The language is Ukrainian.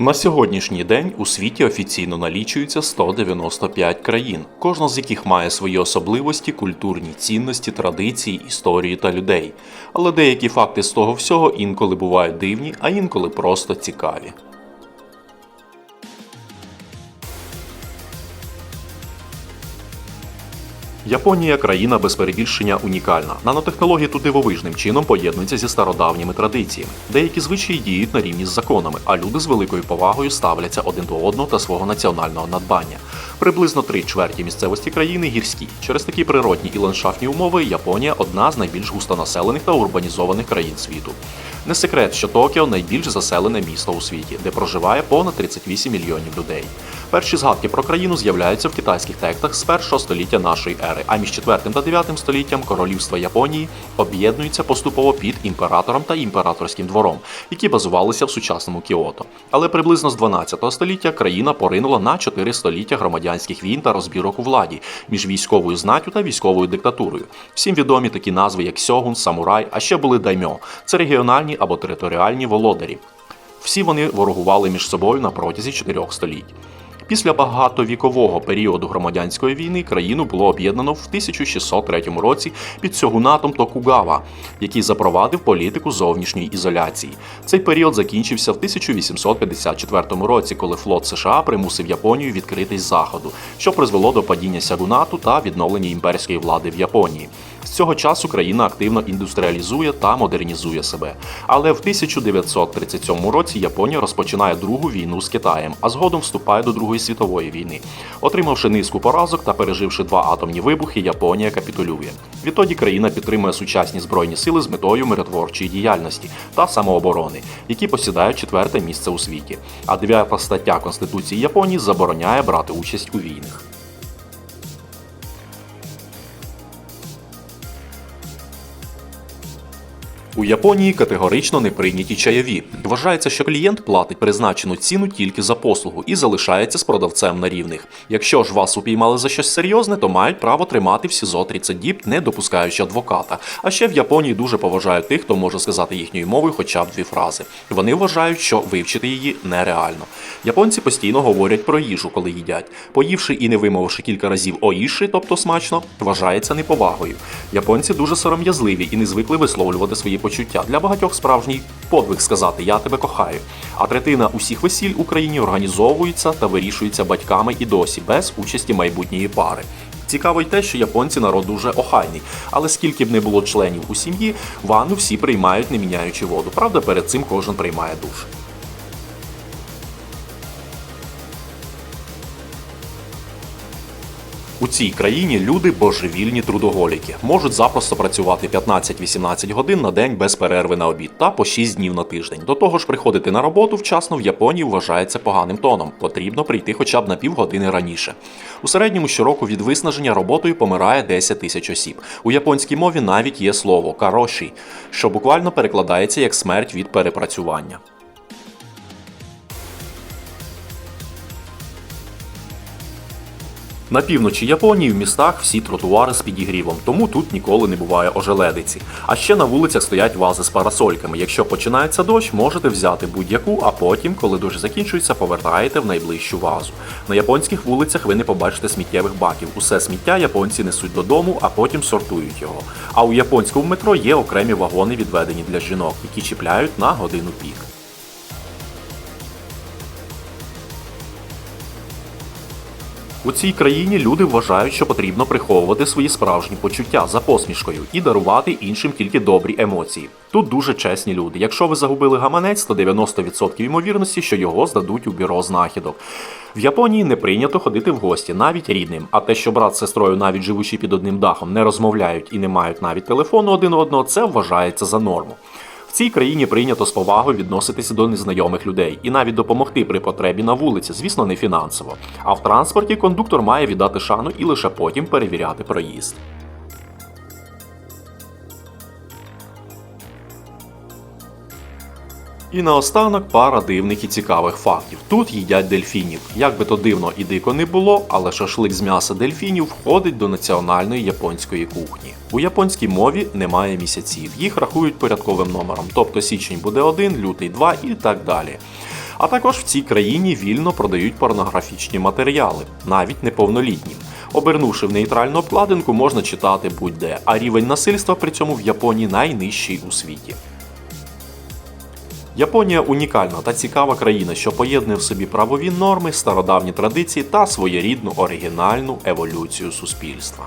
На сьогоднішній день у світі офіційно налічується 195 країн, кожна з яких має свої особливості, культурні цінності, традиції, історії та людей. Але деякі факти з того всього інколи бувають дивні, а інколи просто цікаві. Японія країна без перебільшення унікальна. Нанотехнології тут дивовижним чином поєднуються зі стародавніми традиціями. Деякі звичаї діють на рівні з законами, а люди з великою повагою ставляться один до одного та свого національного надбання. Приблизно три чверті місцевості країни гірські. Через такі природні і ландшафтні умови Японія одна з найбільш густонаселених та урбанізованих країн світу. Не секрет, що Токіо найбільш заселене місто у світі, де проживає понад 38 мільйонів людей. Перші згадки про країну з'являються в китайських текстах з першого століття нашої ери, а між 4 та 9 століттям королівства Японії об'єднуються поступово під імператором та імператорським двором, які базувалися в сучасному Кіото. Але приблизно з 12 століття країна поринула на 4 століття громадянських війн та розбірок у владі між військовою знаттю та військовою диктатурою. Всім відомі такі назви, як сьогун, самурай, а ще були даймьо. Це регіональні або територіальні володарі. Всі вони ворогували між собою на протязі чотирьох століть. Після багатовікового періоду громадянської війни країну було об'єднано в 1603 році під сьогунатом Токугава, який запровадив політику зовнішньої ізоляції. Цей період закінчився в 1854 році, коли флот США примусив Японію відкритись заходу, що призвело до падіння сягунату та відновлення імперської влади в Японії. Цього часу країна активно індустріалізує та модернізує себе. Але в 1937 році Японія розпочинає другу війну з Китаєм, а згодом вступає до Другої світової війни. Отримавши низку поразок та переживши два атомні вибухи, Японія капітулює. Відтоді країна підтримує сучасні збройні сили з метою миротворчої діяльності та самооборони, які посідають четверте місце у світі. А дев'ята стаття Конституції Японії забороняє брати участь у війнах. У Японії категорично не прийняті чайові. Вважається, що клієнт платить призначену ціну тільки за послугу і залишається з продавцем на рівних. Якщо ж вас упіймали за щось серйозне, то мають право тримати в СІЗО 30 діб, не допускаючи адвоката. А ще в Японії дуже поважають тих, хто може сказати їхньою мовою хоча б дві фрази. Вони вважають, що вивчити її нереально. Японці постійно говорять про їжу, коли їдять. Поївши і не вимовивши кілька разів оїши, тобто смачно, вважається неповагою. Японці дуже сором'язливі і не звикли висловлювати свої почуття. Для багатьох справжній подвиг сказати Я тебе кохаю. А третина усіх весіль в Україні організовується та вирішується батьками і досі без участі майбутньої пари. Цікаво й те, що японці народ дуже охайний, але скільки б не було членів у сім'ї, ванну всі приймають, не міняючи воду. Правда, перед цим кожен приймає душ. У цій країні люди божевільні трудоголіки, можуть запросто працювати 15-18 годин на день без перерви на обід та по 6 днів на тиждень. До того ж, приходити на роботу вчасно в Японії вважається поганим тоном. Потрібно прийти хоча б на півгодини раніше. У середньому щороку від виснаження роботою помирає 10 тисяч осіб. У японській мові навіть є слово кароші, що буквально перекладається як смерть від перепрацювання. На півночі Японії в містах всі тротуари з підігрівом, тому тут ніколи не буває ожеледиці. А ще на вулицях стоять вази з парасольками. Якщо починається дощ, можете взяти будь-яку, а потім, коли дощ закінчується, повертаєте в найближчу вазу. На японських вулицях ви не побачите сміттєвих баків. Усе сміття японці несуть додому, а потім сортують його. А у японському метро є окремі вагони, відведені для жінок, які чіпляють на годину пік. У цій країні люди вважають, що потрібно приховувати свої справжні почуття за посмішкою і дарувати іншим тільки добрі емоції. Тут дуже чесні люди. Якщо ви загубили гаманець, то 90% ймовірності, що його здадуть у бюро знахідок. В Японії не прийнято ходити в гості навіть рідним. А те, що брат з сестрою, навіть живучи під одним дахом, не розмовляють і не мають навіть телефону один одного, це вважається за норму. В цій країні прийнято з повагою відноситися до незнайомих людей і навіть допомогти при потребі на вулиці, звісно, не фінансово. А в транспорті кондуктор має віддати шану і лише потім перевіряти проїзд. І наостанок пара дивних і цікавих фактів. Тут їдять дельфінів. Як би то дивно і дико не було, але шашлик з м'яса дельфінів входить до національної японської кухні. У японській мові немає місяців, їх рахують порядковим номером, тобто січень буде 1, лютий 2 і так далі. А також в цій країні вільно продають порнографічні матеріали, навіть неповнолітнім. Обернувши в нейтральну обкладинку, можна читати будь-де, а рівень насильства при цьому в Японії найнижчий у світі. Японія унікальна та цікава країна, що поєднує в собі правові норми, стародавні традиції та своєрідну оригінальну еволюцію суспільства.